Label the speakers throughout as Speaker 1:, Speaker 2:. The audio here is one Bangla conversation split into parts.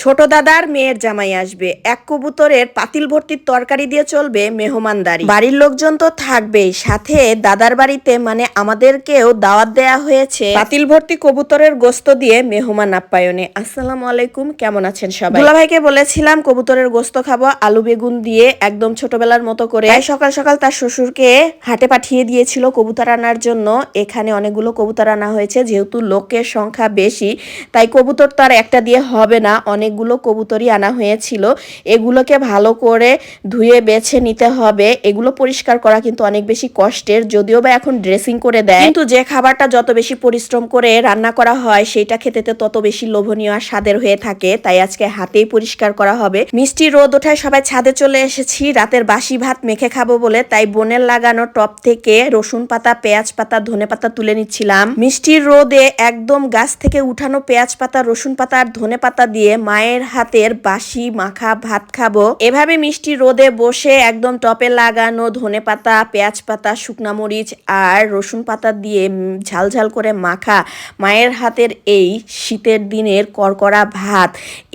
Speaker 1: ছোট দাদার মেয়ের জামাই আসবে। এক কবুতরের পাতিল ভর্তির তরকারি দিয়ে চলবে মেহমানদারি। বাড়ির লোকজন তো থাকবেই। সাথে দাদার বাড়িতে মানে আমাদেরকেও দাওয়াত দেয়া হয়েছে পাতিল ভর্তি কবুতরের গোস্ত দিয়ে মেহমান আপ্যায়নে। আসসালামু আলাইকুম, কেমন আছেন সবাই? দুলা ভাইকে বলেছিলাম কবুতরের গোস্ত খাব, আলু বেগুন দিয়ে একদম ছোটবেলার মতো করে। সকাল সকাল তার শ্বশুরকে হাটে পাঠিয়ে দিয়েছিল কবুতর আনার জন্য। এখানে অনেকগুলো কবুতর আনা হয়েছে, যেহেতু লোকের সংখ্যা বেশি, তাই কবুতর তো আর একটা দিয়ে হবে না। অনেকগুলো কবুতরই আনা হয়েছিল। এগুলোকে ভালো করে ধুয়ে বেছে নিতে হবে। এগুলো পরিষ্কার করা কিন্তু অনেক বেশি কষ্টের, যদিও বা এখন ড্রেসিং করে দেয়। কিন্তু যে খাবারটা যত বেশি পরিশ্রম করে রান্না করা হয়, সেইটা খেতে তত বেশি লোভনীয় আর স্বাদের হয়ে থাকে। তাই আজকে হাতেই পরিষ্কার করা হবে। মিষ্টি রোদ ওঠায় সবাই ছাদে চলে এসেছি। রাতের বাসি ভাত মেখে খাব বলে। তাই বোনের লাগানো টপ থেকে রসুন পাতা, পেঁয়াজ পাতা, ধনে পাতা তুলে নিচ্ছিলাম। মিষ্টির রোদে একদম গাছ থেকে উঠানো পেঁয়াজ পাতা, রসুন পাতা আর ধনে পাতা দিয়ে মায়ের হাতের বাসি মাখা ভাত খাব। এভাবে মিষ্টি রোদে বসে একদম টপে লাগানো ধনে পাতা, পেঁয়াজ পাতা, শুকনা মরিচ আর রসুন পাতা দিয়ে উম ঝাল ঝাল করে মাখা মায়ের হাতের এই শীতের দিনের করকরা ভাত।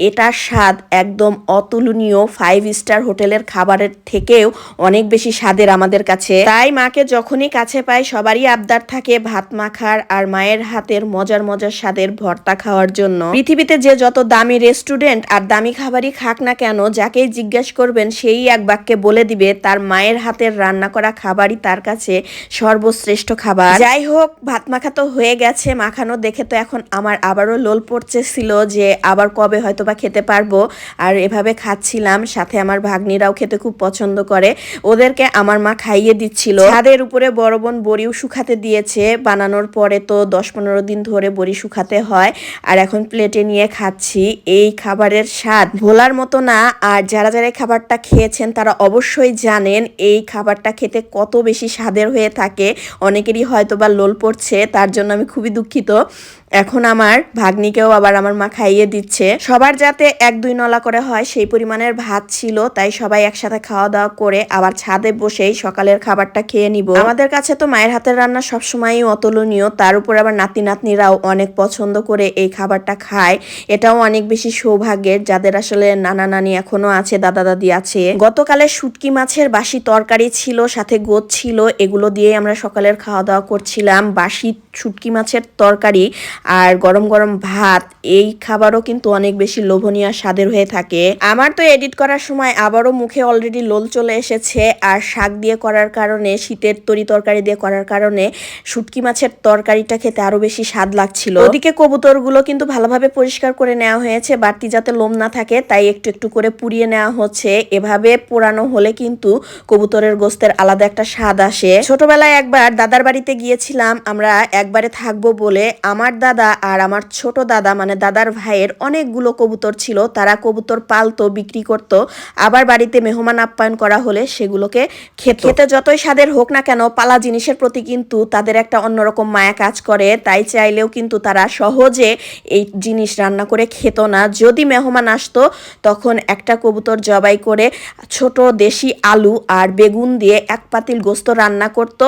Speaker 1: এটার স্বাদ একদম অতুলনীয় ফাইভ স্টার হোটেলের খাবারের থেকেও অনেক বেশি স্বাদের আমাদের কাছে। তাই মাকে যখনই কাছে পাই সবারই আবদার থাকে ভাত মাখার আর মায়ের হাতের মজার মজার স্বাদের ভর্তা খাওয়ার জন্য। পৃথিবীতে যে যত দামি রেস্টুরেন্ট আর দামি খাবারই খাক না কেন যাকেই জিজ্ঞেস করবেন সেই এক বাক্যে বলে দিবে, তার মায়ের হাতের রান্না করা খাবারই তার কাছে সর্বশ্রেষ্ঠ খাবার। যাই হোক, ভাত মাখা তো হয়ে গেছে, মাখানো দেখে তো এখন আমার আবারও লোল পড়ছে ছিল যে আবার কবে হয়তো বা খেতে পারব। আর এভাবে খাচ্ছিলাম, সাথে আমার ভাগ্নিরাও খেতে খুব পছন্দ করে। ওদেরকে আমার মা খাইয়ে দিচ্ছিল। ছাদের উপরে বড় বোন বড়িও শুকাতে দিয়েছে, বানানোর পরে তো দশ পনেরো দিন ধরে বড়ি শুকাতে হয়। আর এখন প্লেটে নিয়ে খাচ্ছি, এই খাবারের স্বাদ ভোলার মতো না। আর যারা যারা এই খাবারটা খেয়েছেন, তারা অবশ্যই জানেন এই খাবারটা খেতে কত বেশি স্বাদের হয়ে থাকে। অনেকেরই হয়তো বা লোল পড়ছে, তার জন্য আমি খুবই দুঃখিত। এখন আমার ভাগ্নিকেও আবার আমার মা খাইয়ে দিচ্ছে। সবার যাতে এক দুই নলা করে হয়, সেই পরিমাণের ভাত ছিল, তাই সবাই একসাথে খাওয়া দাওয়া করে আবার ছাদে বসেই সকালের খাবারটা খেয়ে নিব। আমাদের কাছে তো মায়ের হাতের রান্না সবসময়ই অতুলনীয়, তার উপর আবার নাতি নাতনিরাও অনেক পছন্দ করে এই খাবারটা খায়। এটাও অনেক বেশি সৌভাগ্যের, যাদের আসলে নানা নানি এখনও আছে দাদা দাদি আছে। গতকালে শুটকি মাছের বাসি তরকারি ছিল, সাথে গোদ ছিল, এগুলো দিয়ে আমরা সকালের খাওয়া দাওয়া করছিলাম। বাসি শুটকি মাছের তরকারি আর গরম গরম ভাত, এই খাবারও কিন্তু অনেক বেশি লোভনীয় স্বাদের হয়ে থাকে। আমার তো এডিট করার সময় আবারও মুখে অলরেডি লোল চলে এসেছে আর শাক দিয়ে করার কারণে, শীতের তরি তরকারি দিয়ে করার কারণে শুটকি মাছের তরকারিটা খেতে আরও বেশি স্বাদ লাগছিল। ওদিকে কবুতরগুলো কিন্তু ভালোভাবে পরিষ্কার করে নেওয়া হয়েছে, বাড়তি যাতে লোম না থাকে, তাই একটু একটু করে পুড়িয়ে নেওয়া হচ্ছে। এভাবে পোড়ানো হলে কিন্তু কবুতরের গোস্তের আলাদা একটা স্বাদ আসে। ছোটবেলায় একবার দাদার বাড়িতে গিয়েছিলাম, আমরা একবারে থাকব বলে আমার দাদা আর আমার ছোট দাদা মানে দাদার ভাইয়ের অনেকগুলো কবুতর ছিল তারা কবুতর পালতো বিক্রি করত। আবার বাড়িতে মেহমান আপ্যায়ন করা হলে সেগুলোকে খেত খেতে। যতই স্বাদের হোক না কেন পালা জিনিসের প্রতি কিন্তু তাদের একটা অন্যরকম মায়া কাজ করে। তাই চাইলেও কিন্তু তারা সহজে এই জিনিস রান্না করে খেত না। যদি মেহমান আসতো তখন একটা কবুতর জবাই করে ছোট দেশি আলু আর বেগুন দিয়ে এক পাতিল গোস্ত রান্না করত।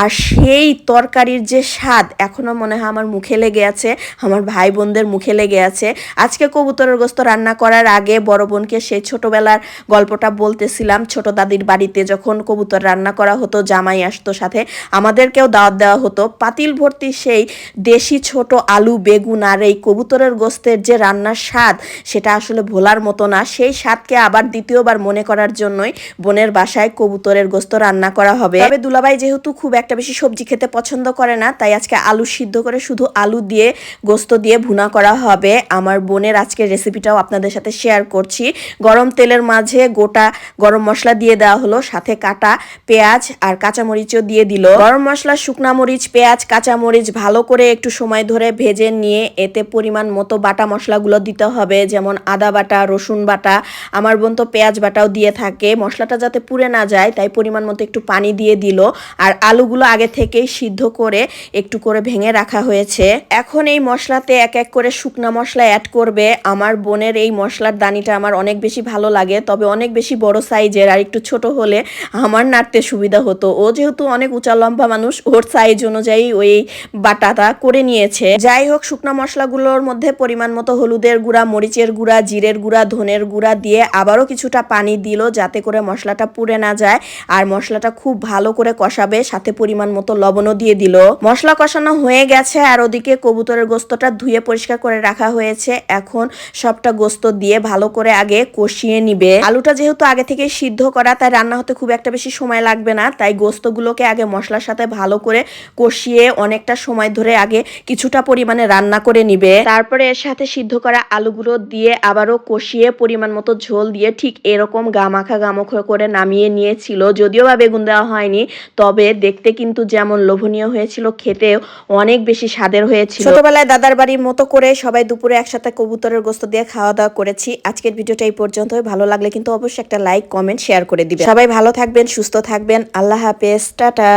Speaker 1: আর সেই তরকারির যে স্বাদ এখনও মনে হয় আমার মুখে লেগে আছে, আমার ভাই বোনদের মুখে লেগে আছে। আজকে কবুতরের গোস্ত রান্না করার আগে বড় বোনকে সেই ছোটবেলার গল্পটা বলতেছিলাম। ছোট দাদির বাড়িতে যখন কবুতর রান্না করা হতো, জামাই আসতো সাথে, আমাদেরকেও দাওয়াত দেওয়া হতো। পাতিল ভর্তি সেই দেশি ছোট আলু, বেগুন আর এই কবুতরের গোস্তের যে রান্নার স্বাদ, সেটা আসলে ভোলার মতো না। সেই স্বাদকে আবার দ্বিতীয়বার মনে করার জন্যই বোনের বাসায় কবুতরের গোস্ত রান্না করা হবে। তবে দুলাভাই যেহেতু খুব একটা বেশি সবজি খেতে পছন্দ করে না, তাই আজকে আলু সিদ্ধ করে শুধু আলু দিয়ে গোস্ত দিয়ে ভুনা করা হবে। আমার বোনের আজকের রেসিপিটাও আপনাদের সাথে শেয়ার করছি। গরম তেলের মাঝে গোটা গরম মশলা দিয়ে দেওয়া হলো, সাথে কাটা পেঁয়াজ আর কাঁচামরিচও দিয়ে দিল। গরম মশলা, শুকনা মরিচ, পেঁয়াজ, কাঁচামরিচ ভালো করে একটু সময় ধরে ভেজে নিয়ে এতে পরিমাণ মতো বাটা মশলাগুলো দিতে হবে, যেমন আদা বাটা, রসুন বাটা। আমার বোন তো পেঁয়াজ বাটাও দিয়ে থাকে। মশলাটা যাতে পুড়ে না যায়, তাই পরিমাণ মতো একটু পানি দিয়ে দিল। আর আলুগুলো আগে থেকেই সিদ্ধ করে একটু করে ভেঙে রাখা হয়েছে। এখন এই মশলাতে এক এক করে শুকনা মশলা অ্যাড করবে। আমার বোনের এই মশলার দানিটা আমার অনেক বেশি ভালো লাগে, তবে অনেক বেশি বড় সাইজের আর একটু ছোট হলে আমার নাড়তে সুবিধা হতো। ও যেহেতু অনেক উঁচা লম্বা মানুষ, ওর সাইজ অনুযায়ী ওই বাটাটা করে নিয়েছে। যাই হোক, শুকনা মশলাগুলোর মধ্যে পরিমাণ মতো হলুদের গুঁড়া, মরিচের গুঁড়া, জিরের গুঁড়া, ধনের গুঁড়া দিয়ে আবারও কিছুটা পানি দিল যাতে করে মশলাটা পুড়ে না যায় আর মশলাটা খুব ভালো করে কষাবে, সাথে পরিমাণ মতো লবণও দিয়ে দিল। মশলা কষানো হয়ে গেছে আর ওদিকে কবুতরের গোস্তটা ধুয়ে পরিষ্কার করে রাখা হয়েছে। এখন সবটা গোস্ত দিয়ে ভালো করে আগে কষিয়ে নিবে। আলুটা যেহেতু আগে থেকে সিদ্ধ করা, তাই রান্না হতে খুব একটা বেশি সময় লাগবে না। তাই গোস্তগুলোকে আগে মশলার সাথে ভালো করে কষিয়ে অনেকটা সময় ধরে আগে কিছুটা পরিমাণে রান্না করে নিবে। তারপরে এর সাথে সিদ্ধ করা আলুগুলো দিয়ে আবারও কষিয়ে পরিমাণ মতো ঝোল দিয়ে ঠিক এরকম গামাখা গামখা করে নামিয়ে নিয়েছিল। যদিও বা বেগুন দেওয়া হয়নি, তবে দেখতে কিন্তু যেমন লোভনীয় হয়েছিল, খেতেও অনেক বেশি স্বাদের হয়েছিল। ছোটবেলায় দাদার বাড়ির মতো করে সবাই দুপুরে একসাথে কবুতরের গোস্ত দিয়ে খাওয়া দাওয়া করেছি। আজকের ভিডিওটা এই পর্যন্ত ভালো লাগলে কিন্তু অবশ্যই একটা লাইক কমেন্ট শেয়ার করে দিবেন। সবাই ভালো থাকবেন সুস্থ থাকবেন। আল্লাহ হাফেজ। টাটা।